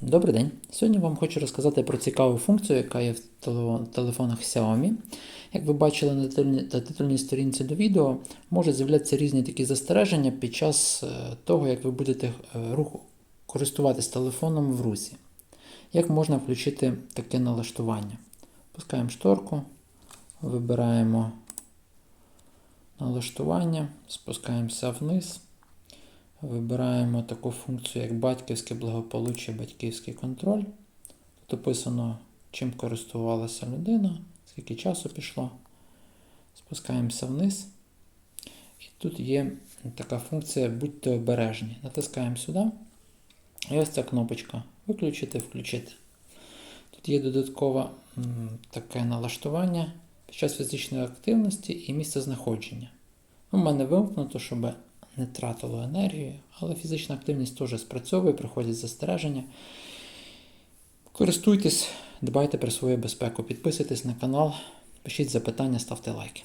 Добрий день! Сьогодні вам хочу розказати про цікаву функцію, яка є в телефонах Xiaomi. Як ви бачили на титульній, сторінці до відео, можуть з'являтися різні такі застереження під час е, того, як ви будете е, руху, користуватись телефоном в русі. Як можна включити таке налаштування? Пускаємо шторку, вибираємо налаштування, спускаємося вниз. Вибираємо таку функцію, як батьківське благополуччя, батьківський контроль. Тут описано, чим користувалася людина, скільки часу пішло. Спускаємося вниз. І тут є така функція Будьте обережні. Натискаємо сюди. І ось ця кнопочка Виключити, включити. Тут є додаткове таке налаштування під час фізичної активності і місце знаходження. У мене вимкнуто, щоб не тратило енергію, але фізична активність теж спрацьовує, приходять застереження. Користуйтесь, дбайте про свою безпеку, підписуйтесь на канал, пишіть запитання, ставте лайки.